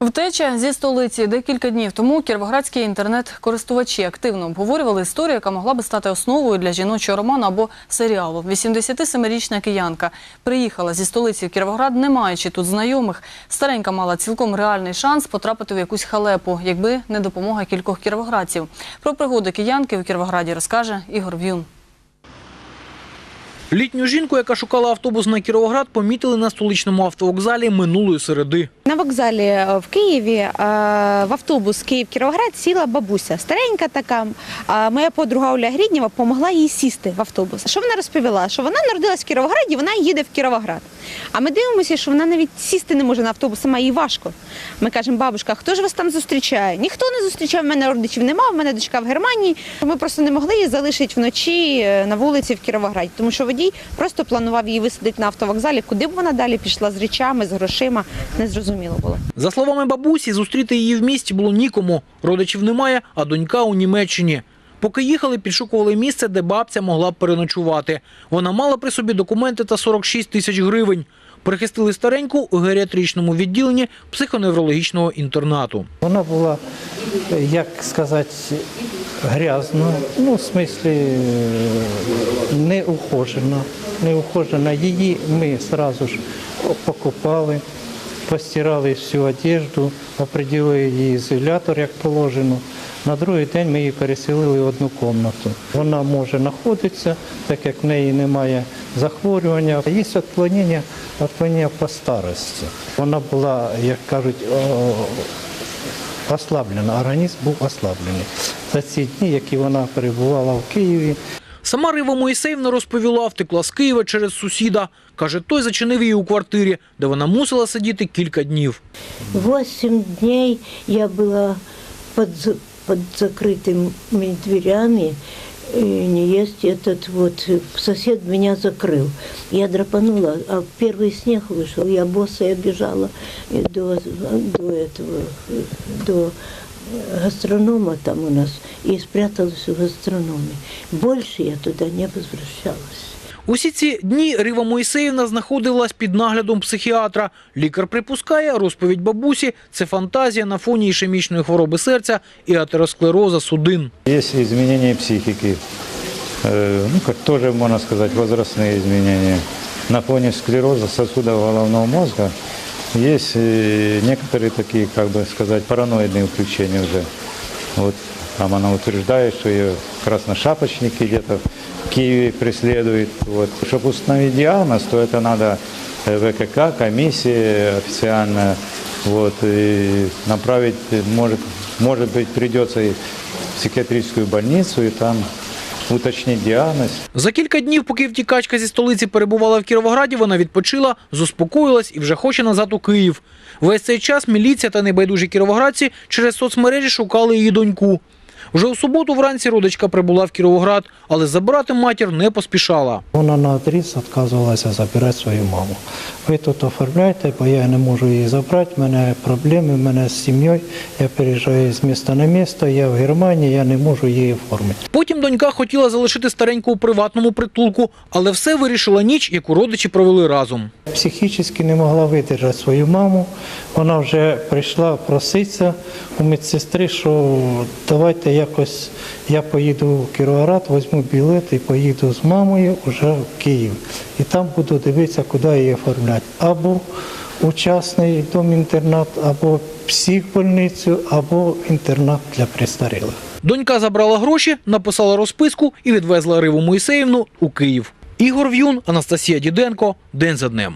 Втеча зі столиці декілька днів тому кіровоградські інтернет-користувачі активно обговорювали історію, яка могла би стати основою для жіночого роману або серіалу. 87-річна киянка приїхала зі столиці в Кіровоград, не маючи тут знайомих. Старенька мала цілком реальний шанс потрапити в якусь халепу, якби не допомога кількох кіровоградців. Про пригоди киянки у Кіровограді розкаже Ігор В'юн. Літню жінку, яка шукала автобус на Кіровоград, помітили на столичному автовокзалі минулої середи. На вокзалі е, в Києві е, в автобус Київ-Кіровоград сіла бабуся, старенька така. Моя подруга Оля Гріднєва допомогла їй сісти в автобус. Що вона розповіла? Що вона народилась в Кіровограді, вона їде в Кіровоград. А ми дивимося, що вона навіть сісти не може на автобус, сама їй важко. Ми кажемо, бабушка, хто ж вас там зустрічає? Ніхто не зустрічав, в мене родичів нема, в мене дочка в Германії. Ми просто не могли її залишити вночі е, на вулиці в Кіровограді, тому що водій просто планував її висадити на автовокзалі. Куди б вона далі пішла з речами, з грошима, не зрозуміло було. За словами бабусі, зустріти її в місті було нікому. Родичів немає, а донька у Німеччині. Поки їхали, підшукували місце, де бабця могла б переночувати. Вона мала при собі документи та 46 тисяч гривень. Прихистили стареньку у геріатричному відділенні психоневрологічного інтернату. Вона була, як сказати, грязна, ну, в смислі, неухожена. Неухожена. Її ми одразу ж покупали, постирали всю одежду, оприділили її ізолятор, як положено. На другий день ми її переселили в одну кімнату. Вона може знаходитися, так як в неї немає захворювання. Є відклонення, відклонення по старості. Вона була, як кажуть, ослаблена, організм був ослаблений. За ці дні, які вона перебувала в Києві, Сама Рива Моїсеївна розповіла, втекла з Києва через сусіда. Каже, той зачинив її у квартирі, де вона мусила сидіти кілька днів. Восемь дней я была под, за- под закрытыми дверями. И не есть этот вот э, сосед меня закрыл. Я драпанула, а первый снег вышел, я босая бежала э, до, до этого, э, до гастронома там у нас и спряталась в гастрономе. Больше я туда не возвращалась. Усі ці дні Рива Моїсеївна знаходилась під наглядом психіатра. Лікар припускає, розповідь бабусі – це фантазія на фоні ішемічної хвороби серця і атеросклероза судин. Есть изменения психики, э, ну, как тоже, можно сказать, возрастные изменения. На фоне склероза сосудов головного мозга есть э, некоторые такие, как бы сказать, параноидные включения уже. Вот там она утверждает, что ее красношапочники где-то в Киеве преследуют. Вот. Чтобы установить диагноз, то это надо э, ВКК, комиссия официальная, вот, и направить, э, может, может быть, придется и в психиатрическую больницу, и там уточнить диагноз. За кілька днів, поки втікачка зі столиці перебувала в Кіровограді, вона відпочила, заспокоїлась і вже хоче назад у Київ. Весь цей час міліція та небайдужі кіровоградці через соцмережі шукали її доньку. Вже у суботу вранці родичка прибула в Кіровоград, але забирати матір не поспішала. вона на адрес відказувалася забирати свою маму. Ви тут оформляйте, бо я не можу її забрати, в мене проблеми, в мене з сім'єю, я переїжджаю з міста на місто, я в Германії, я не можу її оформити. Потім донька хотіла залишити стареньку у приватному притулку, але все вирішила ніч, яку родичі провели разом. Психічно не могла видержати свою маму. Вона вже прийшла проситися у медсестри, що давайте якось я поїду в Кіровоград, візьму білет і поїду з мамою вже в Київ. І там буду дивитися, куди її оформляти. Або у частний дом-інтернат, або психбольницю, або інтернат для престарілих. Донька забрала гроші, написала розписку і відвезла Риву Моїсеївну у Київ. Ігор В'юн, Анастасія Діденко. День за днем.